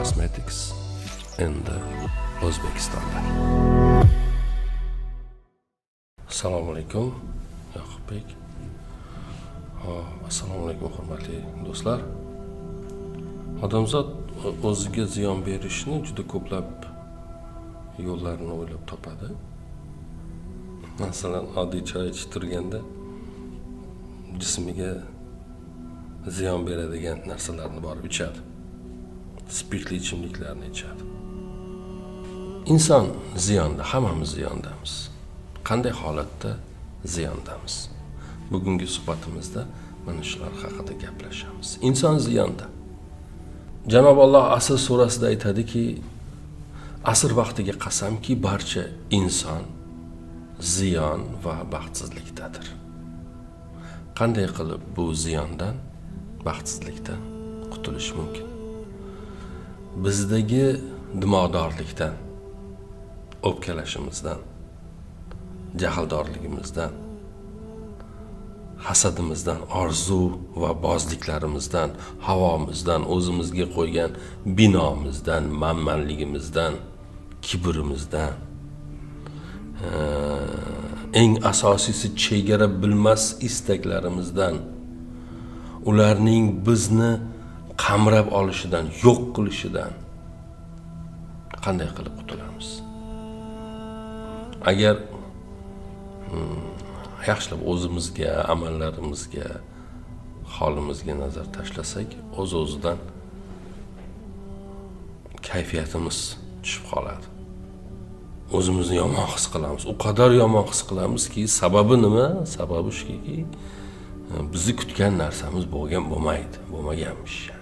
Cosmetics endi O'zbekistonda. Assalomu alaykum, Yoqubbek. Assalomu alaykum, hurmatli do'stlar. Odamzod o'ziga ziyon berishni juda ko'plab yo'llarini o'ylab topadi. Masalan, oddiy choy ichib turganda jismiga ziyon beradigan narsalarni borib ichadi. Spirtli ichimliklarni ichadi. Inson ziyonda, hammamiz ziyondamiz. Qanday holatda ziyondamiz? Bugungi suhbatimizda mana shular haqida gaplashamiz. Inson ziyonda. Janob Alloh Asr surasida aytadiki, asr vaqtiga qasamki, barcha inson ziyon va baxtsizlikdadir. Qanday qilib bu ziyondan, baxtsizlikdan qutulish mumkin? Bizdagi dimog'dorlikdan, o'pkalashimizdan, jahldorligimizdan, hasadimizdan, orzu va bozliklarimizdan, havomizdan, o'zimizga qo'ygan binomizdan, manmanligimizdan, kibrimizdan, eng asosiysi chegara bilmas istaklarimizdan, ularning bizni qamrab olishidan, yo'q qilishidan qanday qilib qutulamiz? Agar hmm, yaxshilab o'zimizga, amallarimizga, holimizga nazar tashlasak, o'z-o'zidan kayfiyatimiz tushib qoladi. O'zimizni yomon his qilamiz. U qadar yomon his qilamizki, sababi nima? Sababi shuki, e, bizni kutgan narsamiz bo'lgan bo'lmaydi, bo'lmaganmish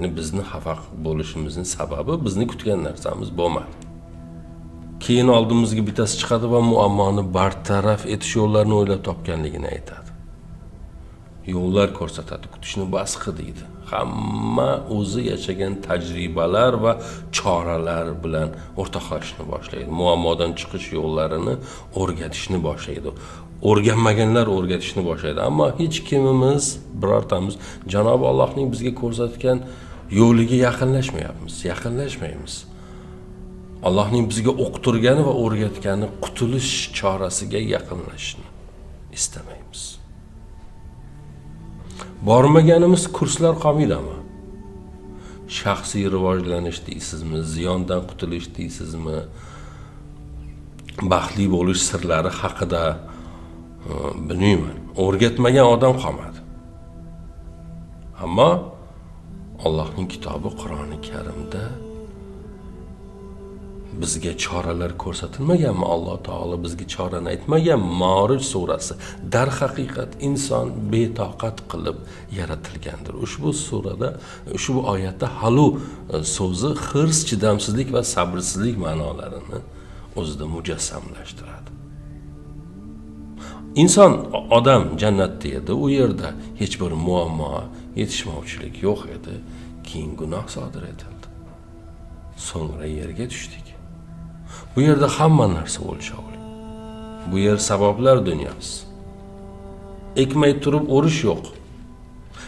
ya'ni. Bizni xafa bo'lishimizning sababi bizni kutgan narsamiz bo'lmadi. keyin oldimizga bittasi chiqadi va muammoni bartaraf etish yo'llarini o'ylab topganligini aytadi yo'llar ko'rsatadi kutishni bas qil deydi hamma o'zi yashagan tajribalar va choralar bilan o'rtoqlashishni boshlaydi muammodan chiqish yo'llarini o'rgatishni boshlaydi o'rganmaganlar o'rgatishni boshlaydi ammo hech kimimiz birortamiz janobi allohning bizga ko'rsatgan yo'liga yaqinlashmayapmiz yaqinlashmaymiz. Allohning bizga o'qiturgani va o'rgatgani qutulish chorasiga yaqinlashishni istamaymiz. Bormaganimiz kurslar qolmaydimi shaxsiy rivojlanish deysizmi ziyondan qutulish deysizmi? Baxtli bo'lish sirlari haqida e, bilmayman. O'rgatmagan odam qolmadi. Ammo allohning kitobi qur'oni karimda bizga choralar ko'rsatilmaganmi? Alloh taolo bizga chorani aytmagan. Morij surasi darhaqiqat inson betoqat qilib yaratilgandir. Ushbu surada ushbu oyatda halu e, so'zi hirs chidamsizlik va sabrsizlik ma'nolarini o'zida mujassamlashtiradi. Inson odam jannatda edi u yerda hech bir muammo yetishmovchilik yo'q edi. Keyin gunoh sodir etildi. So'ngra yerga tushdik. Bu yerda hamma narsa o'lchovli bu yer sabablar dunyosi ekmay turib o'rish yo'q.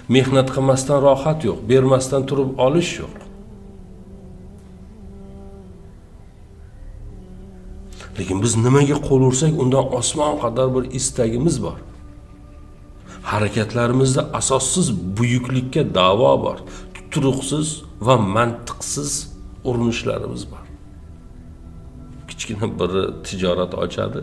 Mehnat qilmasdan rohat yo'q bermasdan turib olish yo'q. Lekin biz nimaga qo'l ursak undan osmon qadar bir istagimiz bor. Harakatlarimizda asossiz buyuklikka da'vo bor turuqsiz va mantiqsiz urinishlarimiz bor. Kichkina biri tijorat ochadi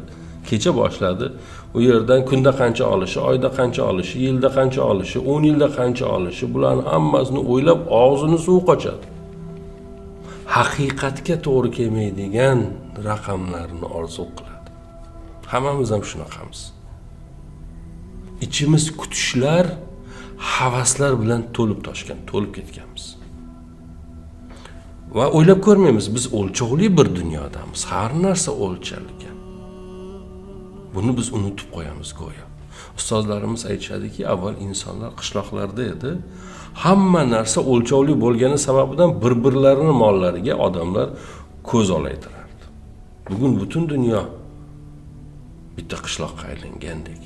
kecha boshladi. U yerdan kunda qancha olishi oyda qancha olishi yilda qancha olishi o'n yilda qancha olishi bularni hammasini o'ylab og'zini suvi qochadi. Haqiqatga to'g'ri kelmaydigan raqamlarni orzu qiladi. Hammamiz ham shunaqamiz. Ichimiz kutishlar havaslar bilan to'lib toshgan to'lib ketganmiz. Va o'ylab ko'rmaymiz biz o'lchovli bir dunyodamiz har narsa o'lchalgan. Buni biz unutib qo'yamiz go'yo. Ustozlarimiz aytishadiki avval insonlar qishloqlarda edi. Hamma narsa o'lchovli bo'lgani sababidan bir birlarini mollariga odamlar ko'z olaytirardi bugun butun dunyo bitta qishloqqa aylangandek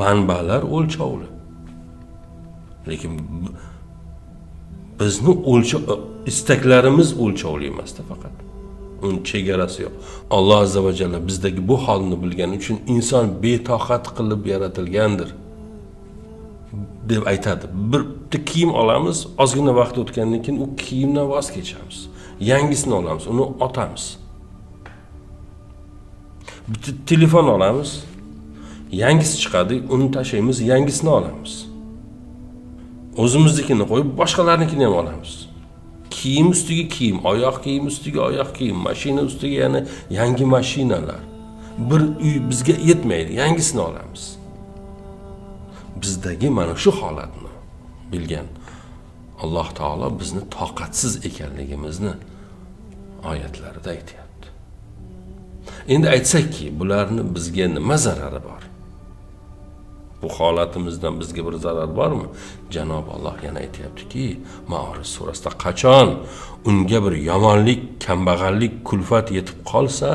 manbalar o'lchovli lekin bizni o'lchov istaklarimiz o'lchovli emasda faqat. Uni chegarasi yo'q. Alloh azza va jalla bizdagi bu holni bilgani uchun inson betoqat qilib yaratilgandir. Deb aytadi. Bitta kiyim olamiz ozgina vaqt o'tgandan keyin u kiyimdan voz kechamiz. Yangisini olamiz uni otamiz telefon olamiz yangisi chiqadi uni tashlaymiz yangisini olamiz o'zimiznikini qo'yib boshqalarnikini ham olamiz kiyim ustiga kiyim oyoq kiyim ustiga oyoq kiyim mashina ustiga yana yangi mashinalar. Bir uy bizga yetmaydi yangisini olamiz. Bizdagi mana shu holatni bilgan alloh taolo bizni toqatsiz ekanligimizni oyatlarida aytyapti endi aytsakki bularni bizga nima zarari bor? Bu holatimizdan bizga bir zarar bormi? Janob alloh yana aytyaptiki maorij surasida qachon unga bir yomonlik kambag'allik kulfat yetib qolsa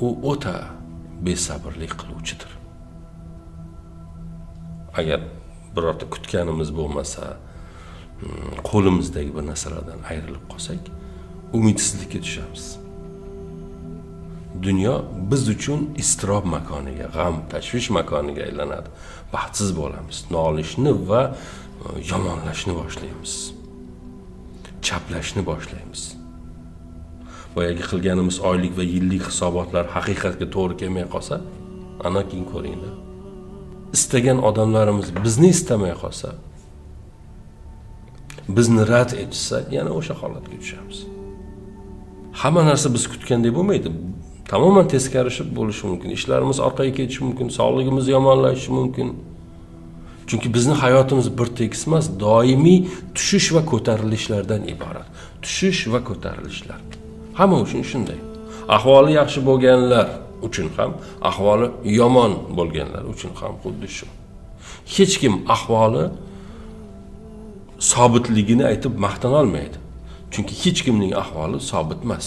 u o'ta besabrlik qiluvchidir. Agar birorta kutganimiz bo'lmasa hmm, qo'limizdagi bir narsalardan ayrilib qolsak umidsizlikka tushamiz dunyo biz uchun iztirob makoniga g'am tashvish makoniga aylanadi. Baxtsiz bo'lamiz. Nolishni va e, yomonlashni boshlaymiz. Chaplashni boshlaymiz. Boyagi qilganimiz oylik va yillik hisobotlar haqiqatga to'g'ri kelmay qolsa ana keyin ko'ringlar. Istagan odamlarimiz bizni istamay qolsa bizni rad etishsa yana o'sha holatga tushamiz. Hamma narsa biz kutgandek bo'lmaydi. Tamoman teskari bo'lishi mumkin ishlarimiz orqaga ketishi mumkin sog'ligimiz yomonlashishi mumkin chunki bizni hayotimiz bir tekis emas doimiy tushish va ko'tarilishlardan iborat tushish va ko'tarilishlar hamma uchun shunday ahvoli yaxshi bo'lganlar uchun ham ahvoli yomon bo'lganlar uchun ham xuddi shu hech kim ahvoli sobitligini aytib maqtanolmaydi chunki hech kimning ahvoli sobit emas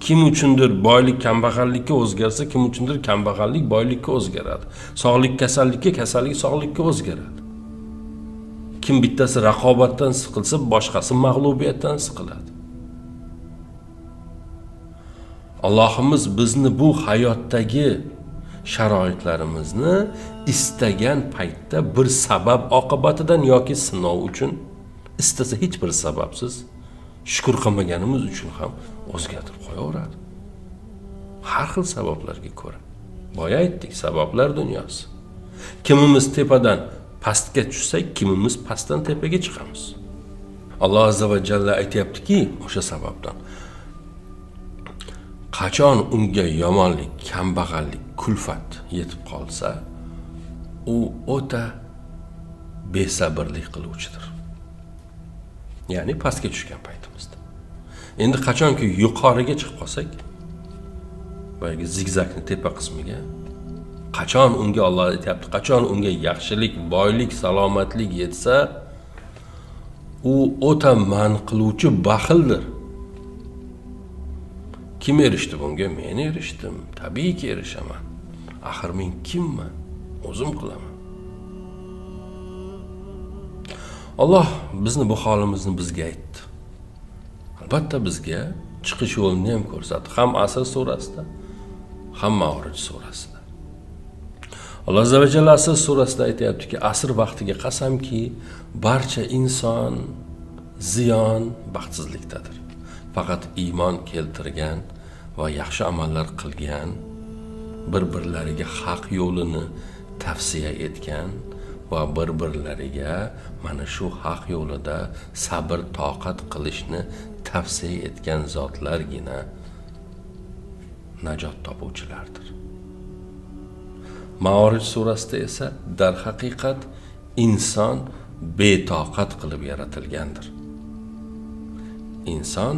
kim uchundir boylik kambag'allikka o'zgarsa kim uchundir kambag'allik boylikka o'zgaradi. Sog'lik kasallikka kasallik sog'likka o'zgaradi. Kim bittasi raqobatdan siqilsa boshqasi mag'lubiyatdan siqiladi. Allohimiz bizni bu hayotdagi sharoitlarimizni istagan paytda bir sabab oqibatidan yoki sinov uchun istasa hech bir sababsiz shukur qilmaganimiz uchun ham o'zgartirib qo'yaveradi. Har xil sabablarga ko'ra. Boya aytdik sabablar dunyosi. Kimimiz tepadan pastga tushsak kimimiz pastdan tepaga chiqamiz. Alloh azza va jalla aytyaptiki o'sha sababdan. Qachon unga yomonlik kambag'allik kulfat yetib qolsa u o'ta besabrlik qiluvchidir. Ya'ni pastga tushgan paytimizda endi qachonki yuqoriga chiqib qolsak boyagi zigzagni tepa qismiga qachon unga olloh aytyapti qachon unga yaxshilik boylik salomatlik yetsa u o'ta man qiluvchi baxildir. Kim erishdi bunga? Men erishdim. Tabiiyki erishaman. Axir men kimman? O'zim qilaman. Alloh bizni bu holimizni bizga aytdi. Albatta bizga chiqish yo'lini ham ko'rsatdi. Ham asr surasida ham mavrij surasida. Alloh azza vajalla asr surasida aytyaptiki asr vaqtiga qasamki barcha inson ziyon baxtsizlikdadir. Faqat iymon keltirgan va yaxshi amallar qilgan bir birlariga haq yo'lini tavsiya etgan va bir birlariga mana shu haq yo'lida sabr toqat qilishni tavsiya etgan zotlargina najot topuvchilardir. Maorij surasida esa darhaqiqat inson betoqat qilib yaratilgandir. Inson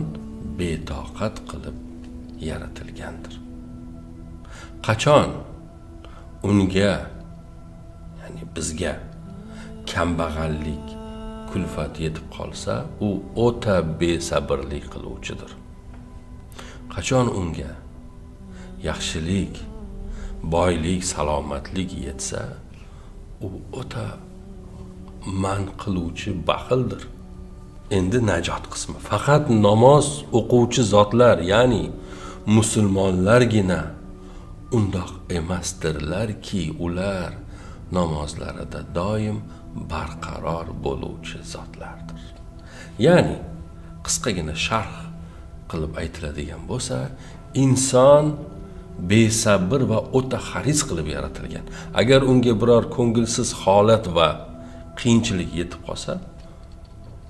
betoqat qilib yaratilgandir. Qachon? Unga ya'ni bizga kambag'allik kulfat yetib qolsa u o'ta besabrlik qiluvchidir. Qachon unga yaxshilik boylik salomatlik yetsa u o'ta man qiluvchi baxildir. Endi najot qismi faqat namoz o'quvchi zotlar ya'ni musulmonlargina undoq emasdirlarki ular namozlarida doim barqaror bo'luvchi zotlardir. Ya'ni qisqagina sharh qilib aytiladigan bo'lsa inson besabr va o'ta haris qilib yaratilgan. Agar unga biror ko'ngilsiz holat va qiyinchilik yetib qolsa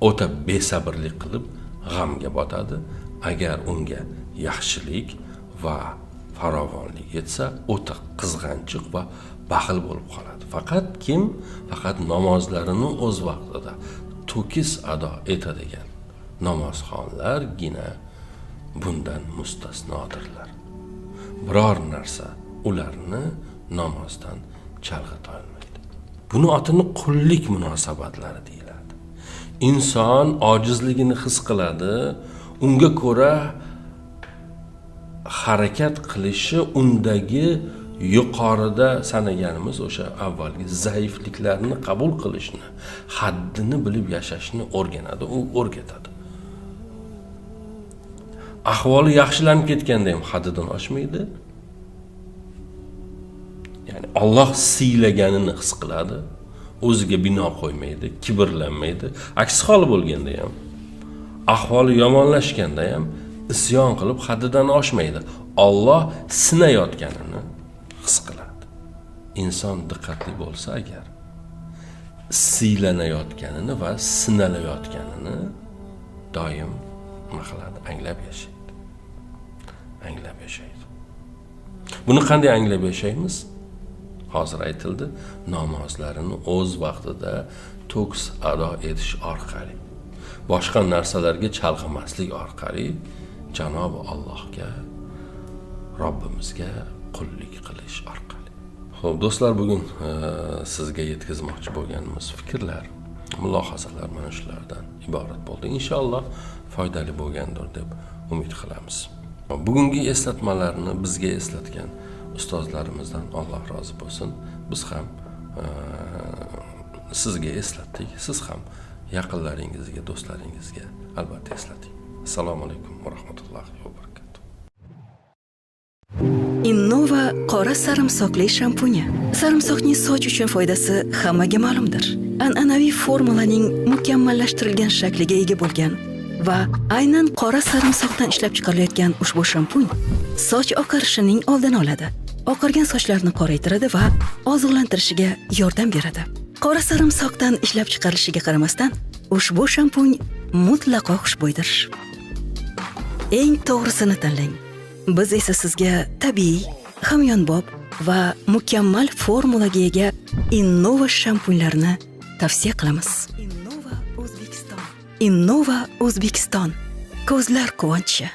o'ta besabrlik qilib g'amga botadi. Agar unga yaxshilik va farovonlik yetsa o'ta qizg'anchiq va baxil bo'lib qoladi. Faqat kim? Faqat namozlarini o'z vaqtida to'kis ado etadigan namozxonlargina bundan mustasnodirlar. Biror narsa ularni namozdan chalg'itolmaydi. Buni otini qullik munosabatlari deyiladi. Inson ojizligini his qiladi unga ko'ra harakat qilishi undagi yuqorida sanaganimiz o'sha avvalgi zaifliklarni qabul qilishni haddini bilib yashashni o'rganadi u o'rgatadi. Ahvoli yaxshilanib ketganda ham haddidan oshmaydi. Ya'ni olloh siylaganini his qiladi o'ziga bino qo'ymaydi kibrlanmaydi. Aks hol bo'lganda ham ahvoli yomonlashganda ham isyon qilib haddidan oshmaydi. Olloh sinayotganini his qiladi. Inson diqqatli bo'lsa agar siylanayotganini va sinalayotganini doim nima qiladi? Anglab yashaydi. Anglab yashaydi. Buni qanday anglab yashaymiz? Hozir aytildi namozlarini o'z vaqtida to'kis ado etish orqali boshqa narsalarga chalg'imaslik orqali janobi allohga robbimizga qullik qilish orqali. Ho'p do'stlar bugun e, sizga yetkazmoqchi bo'lganimiz fikrlar mulohazalar mana shulardan iborat bo'ldi. Inshaalloh foydali bo'lgandir deb umid qilamiz. Bugungi eslatmalarni bizga eslatgan ustozlarimizdan alloh rozi bo'lsin. Biz ham e, sizga eslatdik. Siz ham yaqinlaringizga do'stlaringizga albatta eslating. Assalomu alaykum va rahmatullohi va barakatuh. Qora sarimsoqli shampuni. Sarimsoqning soch uchun foydasi hammaga ma'lumdir. An'anaviy formulaning mukammallashtirilgan shakliga ega bo'lgan va aynan qora sarimsoqdan ishlab chiqarilayotgan ushbu shampun soch oqarishining oldini oladi. Oqargan sochlarni qoraytiradi va oziqlantirishiga yordam beradi. Qora sarimsoqdan ishlab chiqarilishiga qaramasdan, ushbu shampun mutlaqo xushbo'ydir. Eng to'g'risini tanlang. Biz esa sizga tabiiy, hamyonbop va mukammal formulaga ega Innova shampunlarni tavsiya qilamiz. Innova O'zbekiston. Innova O'zbekiston. Ko'zlar quvonchi.